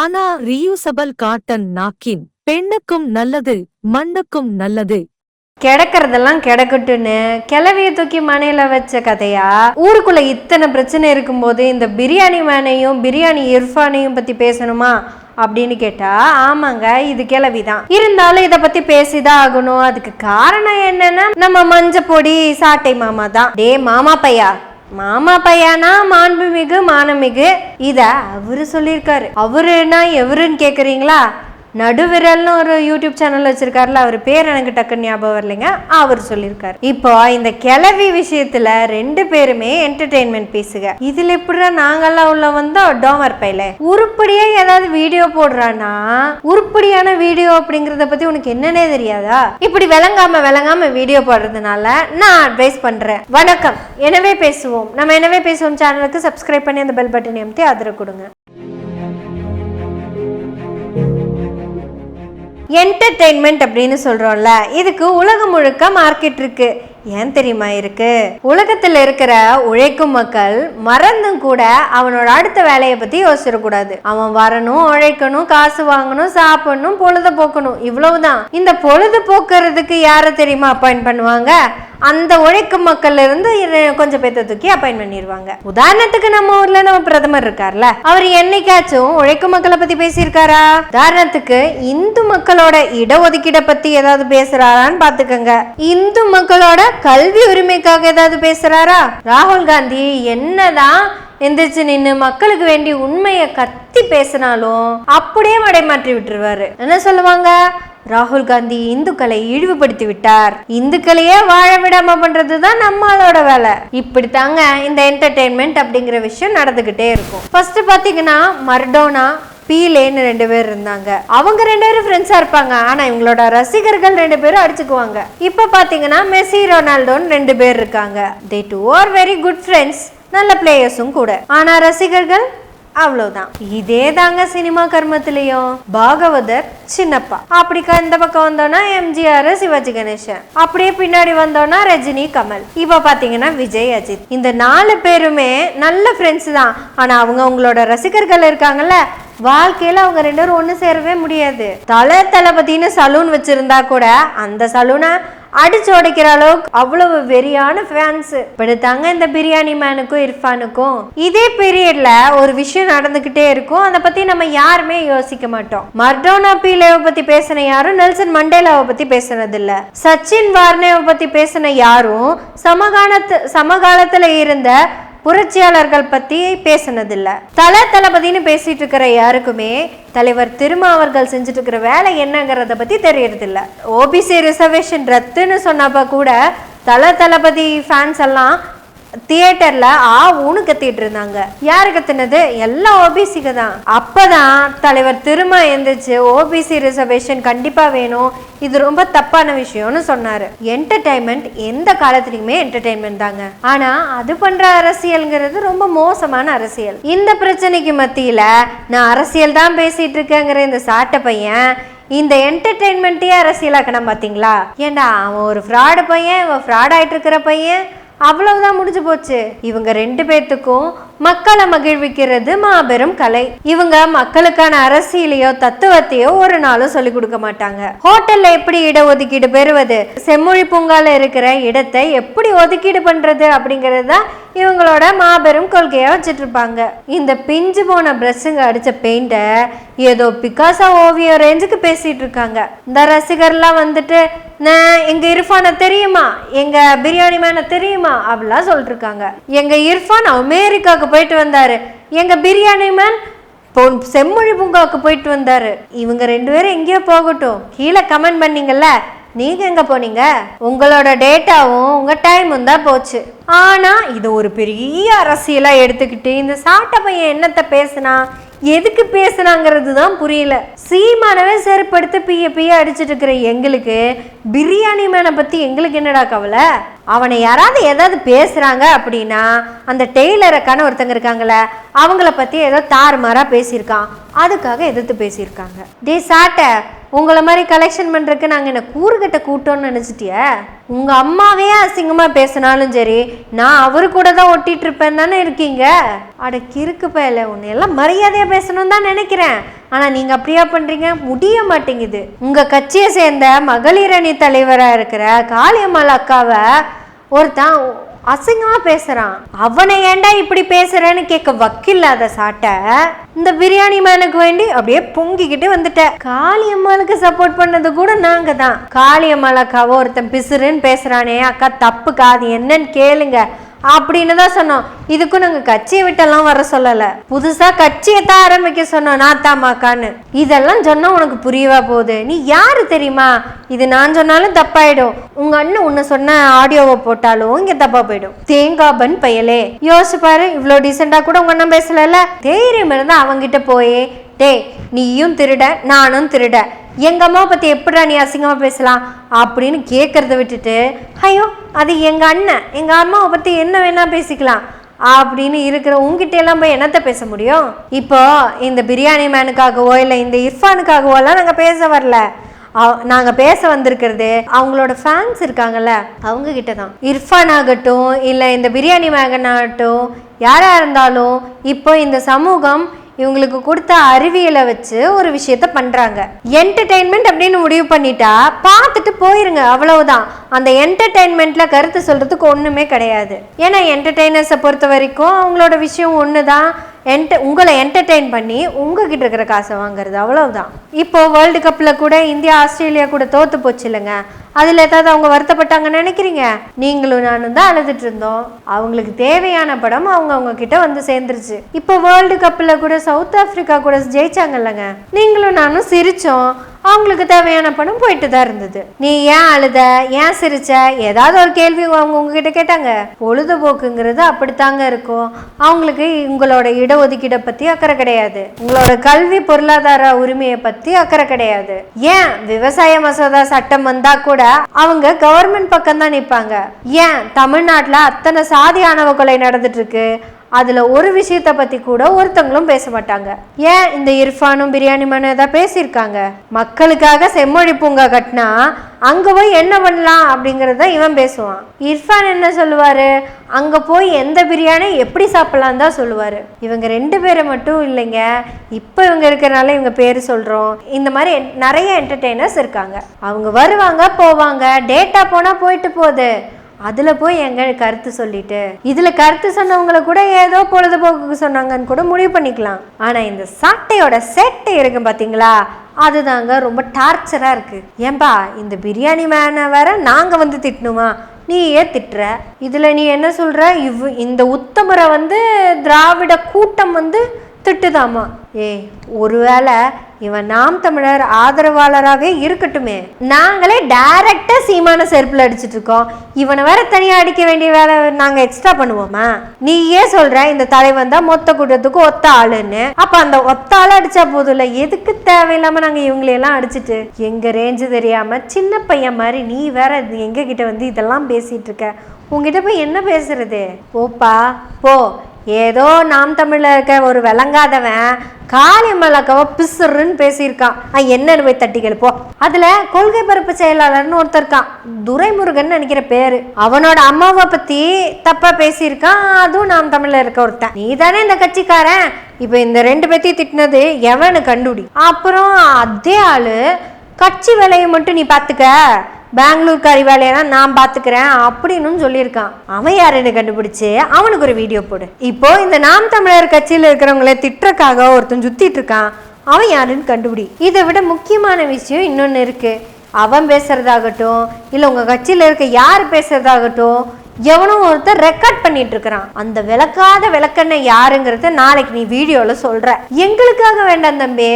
ஆனா reusable cotton நாக்கின் பெண்ணுக்கும் நல்லது மண்ணுக்கும் நல்லது. கிடக்கிறதெல்லாம் கிடக்கட்டுன்னு கிளவிய தூக்கி மனையில வச்ச கதையா? ஊருக்குள்ள இத்தனை பிரச்சனை இருக்கும்போது இந்த பிரியாணி மேனையும் பிரியாணி இர்ஃபானையும் பத்தி பேசணுமா? அப்படின்னு கேட்டா ஆமாங்க இது கிளவிதான் இருந்தாலும் இதை பத்தி பேசிதான் ஆகணும். அதுக்கு காரணம் என்னன்னா நம்ம மஞ்ச பொடி சாட்டை மாமா தான் டே மாமா பையா? மாமா பையனா மாண்புமிகு மானமிகு? இத அவரு சொல்லியிருக்காரு. அவருன்னா எவருன்னு கேக்குறீங்களா? நடுவிரல்னு ஒரு யூடியூப் சேனல் வச்சிருக்காருல அவர் பேர் எனக்கு டக்குன்னு ஞாபகம் வரலைங்க. அவர் சொல்லியிருக்காரு. இப்போ இந்த கிளவி விஷயத்துல ரெண்டு பேருமே என்டர்டெயின்மெண்ட் பேசுக இதுல எப்படிடா நாங்கெல்லாம் உள்ள வந்தோம்? டோமர் பையில உருப்படியா ஏதாவது வீடியோ போடுறானா உருப்படியான வீடியோ அப்படிங்கறத பத்தி உனக்கு என்னன்னே தெரியாதா? இப்படி விளங்காம விளங்காம வீடியோ போடுறதுனால நான் அட்வைஸ் பண்றேன். வணக்கம். எனவே பேசுவோம். நம்ம எனவே பேசுவோம் சேனலுக்கு சப்ஸ்கிரைப் பண்ணி அந்த பெல் பட்டனை அமைத்தி ஆதரவு கொடுங்க. என்டர்டெயின்மெண்ட் அப்படின்னு சொல்றோம்ல இதுக்கு உலகம் முழுக்க மார்க்கெட் இருக்கு. ஏன் தெரியுமா இருக்கு? உலகத்துல இருக்கிற உழைக்கும் மக்கள் மறந்தும் கூட அவனோட அடுத்த வேலையை பத்தி யோசிச்சிடக்கூடாது. அவன் வரணும் உழைக்கணும் காசு வாங்கணும் சாப்பிடணும் பொழுது போக்கணும் இவ்வளவுதான். இந்த பொழுது போக்குறதுக்கு யாரை தெரியுமா அப்பாயிண்ட் பண்ணுவாங்க? அந்த உழைக்கும் மக்கள்ல இருந்து கொஞ்சம் பேர்த்த தூக்கி அப்பாயிண்ட் பண்ணிடுவாங்க உதாரணத்துக்கு நம்ம ஊர்ல நம்ம பிரதமர் இருக்கார்ல அவர் என்னைக்காச்சும் உழைக்கும் மக்களை பத்தி பேசியிருக்காரா? உதாரணத்துக்கு இந்து மக்களோட இடஒதுக்கீட பத்தி ஏதாவது பேசுறாரான்னு பாத்துக்கோங்க இந்து மக்களோட கல்வி உரிமைக்காக ஏதாவது பேசுறாரா? ராகுல் காந்தி என்னதான் எந்திரிச்சு நின்று மக்களுக்கு வேண்டி உண்மையை கத்தி பேசினாலும் அப்படியே மடைமாற்றி விட்டுருவாரு. என்ன சொல்லுவாங்க? ராகுல் காந்தி இந்துக்களை இழிவுபடுத்தி விட்டார் இந்துக்களையே வாழ விடாம பண்றதுதான் நம்மளோட வேலை. இப்படி தாங்க இந்த என்டர்டெயின்மெண்ட் அப்படிங்கிற விஷயம் நடந்துகிட்டே இருக்கும். ஃபர்ஸ்ட் பாத்தீங்கன்னா மர்டோனா பீலேன்னு ரெண்டு பேர் இருந்தாங்க. அவங்க ரெண்டு பேரும் ஃப்ரெண்ட்ஸா இருப்பாங்க. ஆனா இவங்களோட ரசிகர்கள் ரெண்டு பேரும் அடிச்சுக்குவாங்க. இப்ப பாத்தீங்கன்னா மெஸ்ஸி ரொனால்டோன்னு ரெண்டு பேர் இருக்காங்க. They two are very good friends நல்ல பிளேயர்ஸும் கூட. ஆனா ரசிகர்கள் அவ்வளவுதான். இதே தாங்க சினிமா கர்மத்திலையும். பாகவதர் சின்னப்பா. அப்படிக்கா இந்த பக்கம் வந்தோம்னா எம்ஜிஆர் சிவாஜி கணேசன். அப்படியே பின்னாடி வந்தோம்னா ரஜினி கமல். இப்ப பாத்தீங்கன்னா விஜய் அஜித். இந்த நாலு பேருமே நல்ல ஃப்ரெண்ட்ஸ் தான். ஆனா அவங்க அவங்களோட ரசிகர்கள் இருக்காங்கல்ல வாழ்க்கையில அவங்க ரெண்டு பேரும் ஒண்ணு சேரவே முடியாது. தலை தளபதினு சலூன் வச்சிருந்தா கூட அந்த சலூனை அடிச்சு உடைக்கிற அளவுக்கு அவ்வளவு வெறியான ஃபேன்ஸ் இப்படித்தாங்க இந்த பிரியாணி மேனுக்கும் இர்ஃபானுக்கும். இதே பீரியட்ல ஒரு விஷயம் நடந்துகிட்டே இருக்கும். அதை பத்தி நம்ம யாருமே யோசிக்க மாட்டோம். மர்டோனா பீலேவை பத்தி பேசின யாரும் நெல்சன் மண்டேலாவை பத்தி பேசினது இல்ல சச்சின் வார்னேவை பத்தி பேசின யாரும் சமகாலத்து சமகாலத்துல இருந்த புரட்சியாளர்கள் பத்தி பேசினதில்ல. தல தளபதினு பேசிட்டு இருக்கிற யாருக்குமே தலைவர் திருமா அவர்கள் செஞ்சுட்டு இருக்கிற வேலை என்னங்கிறத பத்தி தெரியறதில்ல. ஓபிசி ரிசர்வேஷன் ரத்துன்னு சொன்னப்ப கூட தல தளபதி ஃபேன்ஸ் எல்லாம் தியேட்டர்ல ஆ ஊனு கத்திட்டு இருந்தாங்க. யாரு கத்துனது? எல்லா ஓபிசிக்கு தான். அப்பதான் தலைவர் திரும்ப எழுந்திரிச்சு ஓபிசி ரிசர்வேஷன் கண்டிப்பா வேணும். இது ரொம்ப தப்பான விஷயம்னு சொன்னாரு. என்டர்டைன்மெண்ட் எந்த காலத்துலயுமே என்டர்டைன்மெண்ட் தாங்க. ஆனா அது பண்ற அரசியல்ங்கிறது ரொம்ப மோசமான அரசியல். இந்த பிரச்சனைக்கு மத்தியில நான் அரசியல் தான் பேசிட்டு இருக்கேங்கிற இந்த சாட்டை பையன் இந்த என்டர்டெயின்மெண்ட்டையே அரசியலாக்கணும் பார்த்தீங்களா ஏண்டா அவன் ஒரு ஃப்ராடு பையன் இவன் ஃப்ராட் ஆகிட்டு இருக்கிற பையன்? அவ்வளவுதான் முடிஞ்சு போச்சு. இவங்க ரெண்டு பேர்த்துக்கும் மக்களை மகிழ்விக்கிறது மாபெரும் கலை. இவங்க மக்களுக்கான அரசியலையோ தத்துவத்தையோ ஒரு நாளும் சொல்லி கொடுக்க மாட்டாங்க. ஹோட்டல்ல எப்படி இடஒதுக்கீடு பெறுவது? செம்மொழி பூங்கால இருக்கிற இடத்தை எப்படி ஒதுக்கீடு பண்றது அப்படிங்கிறது தான் இவங்களோட மாபெரும் கொள்கையா வச்சுட்டு இருப்பாங்க இந்த பிஞ்சு போன பிரஷுங்க அடிச்ச பெயிண்ட ஏதோ பிகாசா ஓவியம் ரேஞ்சுக்கு பேசிட்டு இருக்காங்க இந்த ரசிகர்லாம் வந்துட்டு நான் எங்க இர்ஃபானை தெரியுமா? எங்க பிரியாணி மேனை தெரியுமா? அப்படிலாம் சொல்லிட்டுருக்காங்க எங்கள் எங்க இர்ஃபான் அமெரிக்காவுக்கு போயிட்டு வந்தாரு. எங்க பிரியாணி மேன் பொன் செம்மொழி பூங்காவுக்கு போயிட்டு வந்தாரு. இவங்க ரெண்டு பேரும் எங்கேயோ போகட்டும். கீழே கமெண்ட் பண்ணீங்கல்ல? நீங்கள் எங்கே போனீங்க? உங்களோட டேட்டாவும் உங்கள் டைமும் தான் போச்சு. ஆனால் இது ஒரு பெரிய அரசியலாக எடுத்துக்கிட்டு இந்த சாட்டை பையன் என்னத்தை பேசுனா எதுக்கு பேசுனாங்கிறது தான் புரியல. சீமானவே செருப்படுத்து பிய பிய அடிச்சிட்டு இருக்கிற எங்களுக்கு பிரியாணி மேனை பற்றி எங்களுக்கு என்னடா கவலை? அவனை யாராவது ஏதாவது பேசுகிறாங்க அப்படின்னா அந்த டெய்லருக்கான ஒருத்தங்க இருக்காங்கல்ல அவங்கள பற்றி ஏதோ தாறுமாறாக பேசியிருக்கான். அதுக்காக எதிர்த்து பேசியிருக்காங்க. டே சாட்டை உங்களை மாதிரி கலெக்ஷன் பண்றதுக்கு நாங்கள் என்னை கூறுகட்ட கூட்டோம்னு நினச்சிட்டிய? உங்கள் அம்மாவே அசிங்கமாக பேசினாலும் சரி நான் அவரு கூட தான் ஒட்டிட்டு இருப்பேன் தானே இருக்கீங்க? அட கிறுக்கு பயல உன்னை எல்லாம் மரியாதையாக பேசணும் தான் நினைக்கிறேன். ஆனால் நீங்கள் அப்படியா பண்ணுறீங்க முடிய மாட்டேங்குது. உங்கள் கட்சியை சேர்ந்த மகளிரணி தலைவராக இருக்கிற காளியம்மாள் அக்காவை ஒருத்தன் அசிங்கமா பேசுறான். அவனை ஏன்டா இப்படி பேசுறேன்னு கேட்க வக்கில்லாத சாட்டை இந்த பிரியாணி மேனுக்கு வேண்டி அப்படியே பொங்கிக்கிட்டு வந்துட்ட. காளியம்மாளுக்கு சப்போர்ட் பண்ணது கூட நாங்க தான். காளியம்மாள் அக்காவோ ஒருத்தன் பிசுறுன்னு பேசுறானே அக்கா தப்புக்கா அது என்னன்னு கேளுங்க அப்படின்னு தான் சொன்னோம். இதுக்கும் நாங்க கட்சியை விட்டெல்லாம் வர சொல்லல. புதுசா கட்சியை தான் ஆரம்பிக்க சொன்னோம் நாத்தாமாக்கான்னு இதெல்லாம் சொன்னா உனக்கு புரியவா போகுது? நீ யாரு தெரியுமா? இது நான் சொன்னாலும் தப்பாயிடும். உங்க அண்ணன் உன்னை சொன்ன ஆடியோவை போட்டாலும் இங்க தப்பா போயிடும். தேங்காய் பன் பயலே. யோசிச்சு பாரு இவ்வளோ டீசெண்டா கூட உங்க அண்ணன் பேசல தைரியம் இருந்தா அவங்கிட்ட போயே. டேய் நீயும் திருட நானும் திருட. எங்க அம்மாவை பத்தி எப்படிடா நீ அசிங்கமா பேசலாம்? அப்படின்னு கேட்கறத விட்டுட்டு ஐயோ அது எங்க அண்ணன். எங்க அம்மாவை பத்தி என்ன வேணா பேசிக்கலாம். அப்படின்னு இருக்கிற உங்ககிட்ட எல்லாம் போய் என்னத்தை பேச முடியும்? இப்போ இந்த பிரியாணி மேனுக்காகவோ இல்லை இந்த இர்ஃபானுக்காகவோ எல்லாம் நாங்கள் பேச வரல. நாங்கள் நாங்க பேச வந்திருக்கிறது அவங்களோட ஃபேன்ஸ் இருக்காங்கல்ல அவங்க கிட்ட தான் இர்ஃபான் ஆகட்டும் இல்லை இந்த பிரியாணி மேகன் ஆகட்டும் யாரா இருந்தாலும் இப்போ இந்த சமூகம் இவங்களுக்கு கொடுத்த அறிவியலை வச்சு ஒரு விஷயத்த பண்றாங்க. என்டர்டெயின்மெண்ட் அப்படின்னு முடிவு பண்ணிட்டா பார்த்துட்டு போயிருங்க அவ்வளவுதான். அந்த என்டர்டெயின்மெண்ட்ல கருத்து சொல்றதுக்கு ஒண்ணுமே கிடையாது. ஏன்னா என்டர்டெய்னர்ஸை பொறுத்த வரைக்கும் அவங்களோட விஷயம் ஒண்ணுதான். என்ட உங்களை என்டர்டெயின் பண்ணி உங்ககிட்ட இருக்கிற காசை வாங்குறது அவ்வளவுதான். இப்போ வேர்ல்டு கப்பில் கூட இந்தியா ஆஸ்திரேலியா கூட தோத்து போச்சு இல்லைங்க. அதில் ஏதாவது அவங்க வருத்தப்பட்டாங்கன்னு நினைக்கிறீங்க? நீங்களும் நானும் தான் அழுதுட்டு இருந்தோம். அவங்களுக்கு தேவையான படம் அவங்க அவங்க கிட்ட வந்து சேர்ந்துருச்சு. இப்போ வேர்ல்டு கப்பில் கூட சவுத் ஆப்பிரிக்கா கூட ஜெயிச்சாங்கல்லங்க நீங்களும் நானும் சிரிச்சோம். அவங்களுக்கு தேவையான பணம் போயிட்டு தான் இருந்தது. நீ ஏன் அழுத? ஏன் சிரிச்ச? ஏதாவது ஒரு கேள்வி அவங்க உங்ககிட்ட கேட்டாங்க. பொழுதுபோக்குங்கிறது அப்படித்தாங்க இருக்கும். அவங்களுக்கு உங்களோட இடஒதுக்கீடை பத்தி அக்கறை கிடையாது. உங்களோட கல்வி பொருளாதார உரிமையை பத்தி அக்கறை கிடையாது. ஏன் விவசாய மசோதா சட்டம் வந்தா கூட அவங்க கவர்மெண்ட் பக்கம் தான் நிற்பாங்க ஏன் தமிழ்நாட்டில் அத்தனை சாதி ஆணவ கொலை நடந்துட்டு இருக்கு? அதில் ஒரு விஷயத்த பற்றி கூட ஒருத்தங்களும் பேச மாட்டாங்க. ஏன் இந்த இர்ஃபானும் பிரியாணி மனு ஏதாவது பேசியிருக்காங்க? மக்களுக்காக செம்மொழி பூங்கா கட்டினா அங்கே போய் என்ன பண்ணலாம் அப்படிங்கிறத இவன் பேசுவான். இர்ஃபான் என்ன சொல்லுவார்? அங்கே போய் எந்த பிரியாணி எப்படி சாப்பிட்லான்னு தான் சொல்லுவார். இவங்க ரெண்டு பேரை மட்டும் இல்லைங்க. இப்போ இவங்க இருக்கிறனால இவங்க பேர் சொல்கிறோம் இந்த மாதிரி நிறைய என்டர்டெய்னர்ஸ் இருக்காங்க. அவங்க வருவாங்க போவாங்க. டேட்டா போனால் போயிட்டு போகுது. அதில் போய் எங்கள் கருத்து சொல்லிட்டு இதில் கருத்து சொன்னவங்கள கூட ஏதோ பொழுதுபோக்குக்கு சொன்னாங்கன்னு கூட முடிவு பண்ணிக்கலாம். ஆனால் இந்த சாட்டையோட சேட்டை இருக்கு பார்த்தீங்களா அதுதாங்க ரொம்ப டார்ச்சராக இருக்குது ஏன்பா இந்த பிரியாணி மேனை வேற நாங்கள் வந்து திட்டணுமா? நீ ஏன் திட்டுற. இதில் நீ என்ன சொல்கிற இவ் இந்த உத்தமரை வந்து திராவிட கூட்டம் வந்து திட்டுதாமா ஏய் ஒருவேளை இவன் நாம் தமிழர் ஆதரவாளராகவே இருக்கட்டுமே. நாங்களே டைரக்டா சீமான செருப்புல அடிச்சிட்டு இருக்கோம் இவனை வேற தனியாக அடிக்க வேண்டிய வேலை நாங்க எக்ஸ்ட்ரா பண்ணுவோமா? நீ ஏன் சொல்ற இந்த தலைவன் தான் மொத்த கூட்டத்துக்கு ஒத்த ஆளுன்னு. அப்ப அந்த ஒத்த ஆள் அடிச்சா போதும்ல எதுக்கு தேவையில்லாம நாங்க இவங்களையெல்லாம் அடிச்சிட்டு? எங்க ரேஞ்சு தெரியாம சின்ன பையன் மாதிரி நீ வேற எங்க கிட்ட வந்து இதெல்லாம் பேசிட்டு இருக்க. உங்ககிட்ட போய் என்ன பேசுறது? ஓப்பா போ. ஏதோ நாம் தமிழில் இருக்க ஒரு விளங்காதவன் காளியம்மலக்கவ பிசுருன்னு பேசியிருக்கான். என்னன்னு போய் தட்டிக்கல் போ அதில் கொள்கை பரப்பு செயலாளர்னு ஒருத்தர் இருக்கான். துரைமுருகன் நினைக்கிற பேர். அவனோட அம்மாவை பற்றி தப்பாக பேசியிருக்கான். அதுவும் நாம் தமிழில் இருக்க ஒருத்தன். நீ தானே இந்த கட்சிக்காரன்? இப்போ இந்த ரெண்டு பேர்த்தையும் திட்டினது எவனு கண்டுபிடி. அப்புறம் அதே ஆள் கட்சி வேலையை மட்டும் நீ பார்த்துக்க பெங்களூருக்கு வேலையெல்லாம் நான் பார்த்துக்கிறேன் அப்படின்னு சொல்லியிருக்கான். அவன் யாருன்னு கண்டுபிடிச்சு? அவனுக்கு ஒரு வீடியோ போடு. இப்போ இந்த நாம் தமிழர் கட்சியில் இருக்கிறவங்கள திட்டுறக்காக ஒருத்தன் சுத்திட்டு இருக்கான். அவன் யாருன்னு கண்டுபிடி. இதை விட முக்கியமான விஷயம் இன்னொன்று இருக்கு. அவன் பேசுறதாகட்டும் இல்லை உங்கள் கட்சியில் இருக்க யார் பேசுறதாகட்டும் எவனும் ஒருத்தர் ரெக்கார்ட் பண்ணிட்டு இருக்கிறான். அந்த விளக்காத விளக்கண்ண யாருங்கிறத நாளைக்கு நீ வீடியோவில் சொல்ற. எங்களுக்காக வேண்டாம் தம்பி.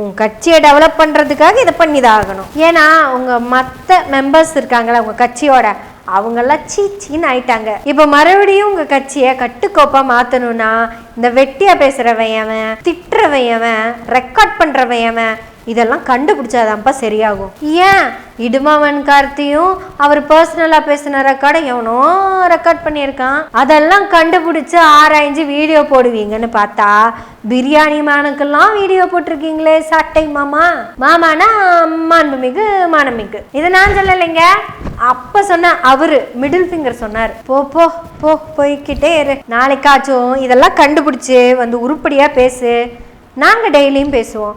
உன் கட்சியை டெவலப் பண்ணுறதுக்காக இதை பண்ணி தான் ஆகணும் ஏன்னா உங்கள் மற்ற மெம்பர்ஸ் இருக்காங்களே உங்கள் கட்சியோட அவங்கெல்லாம் சீ ஆயிட்டாங்க. இப்போ மறுபடியும் உங்கள் கட்சியை கட்டுக்கோப்பாக மாற்றணும்னா இந்த வெட்டியாக பேசுகிறவன் அவன் திட்டுறவன் அவன் ரெக்கார்ட் பண்ணுறவன் அவன் இதெல்லாம் கண்டுபிடிச்சாதான்ப்பா சரியாகும். ஏன்? இடுமாவன் கார்த்தியும் அவர் பர்சனலாக பேசின ரெக்கார்டை எவனோ ரெக்கார்ட் பண்ணியிருக்கான். அதெல்லாம் கண்டுபிடிச்சு ஆராய்ஞ்சு வீடியோ போடுவீங்கன்னு பார்த்தா பிரியாணி மானுக்கெல்லாம் வீடியோ போட்டிருக்கீங்களே சட்டை மாமா. மாமானா மாண்புமிகு மானமிகு. இதை நான் சொல்லலைங்க. அப்போ சொன்ன அவரு மிடில் ஃபிங்கர் சொன்னார். போ போ போ போய்க்கிட்டே இரு. நாளைக்காச்சும் இதெல்லாம் கண்டுபிடிச்சு வந்து உருப்படியாக பேசு. நாங்கள் டெய்லியும் பேசுவோம்.